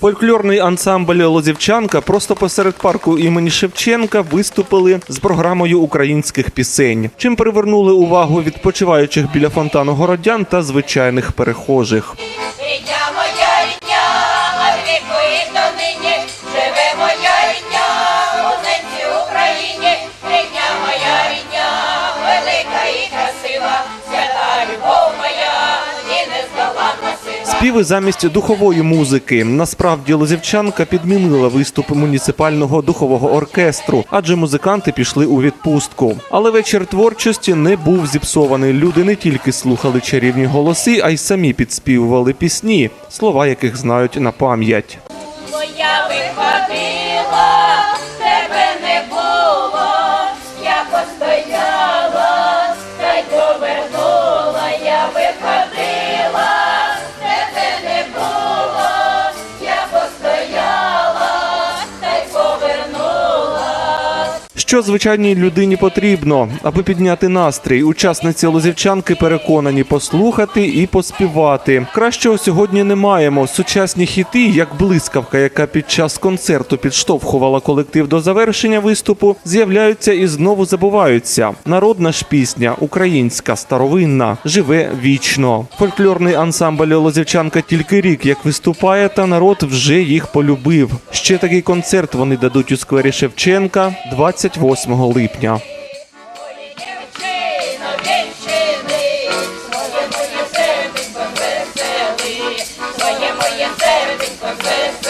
Фольклорний ансамбль Лозівчанка просто посеред парку імені Шевченка виступили з програмою українських пісень, чим привернули увагу відпочиваючих біля фонтану городян та звичайних перехожих. Співи замість духової музики. Насправді Лозівчанка підмінила виступ муніципального духового оркестру, адже музиканти пішли у відпустку. Але вечір творчості не був зіпсований. Люди не тільки слухали чарівні голоси, а й самі підспівували пісні, слова яких знають на пам'ять. Моя виходила, тебе не було, я постояла, та й повернула, я виходила, Що звичайній людині потрібно, аби підняти настрій? Учасниці лозівчанки переконані послухати і поспівати. Кращого сьогодні не маємо. Сучасні хіти, як блискавка, яка під час концерту підштовхувала колектив до завершення виступу, з'являються і знову забуваються. Народна ж пісня, українська, старовинна, живе вічно. Фольклорний ансамбль Лозівчанка тільки рік як виступає, та народ вже їх полюбив. Ще такий концерт вони дадуть у сквері Шевченка 28 липня. Своє моє серденько веселий,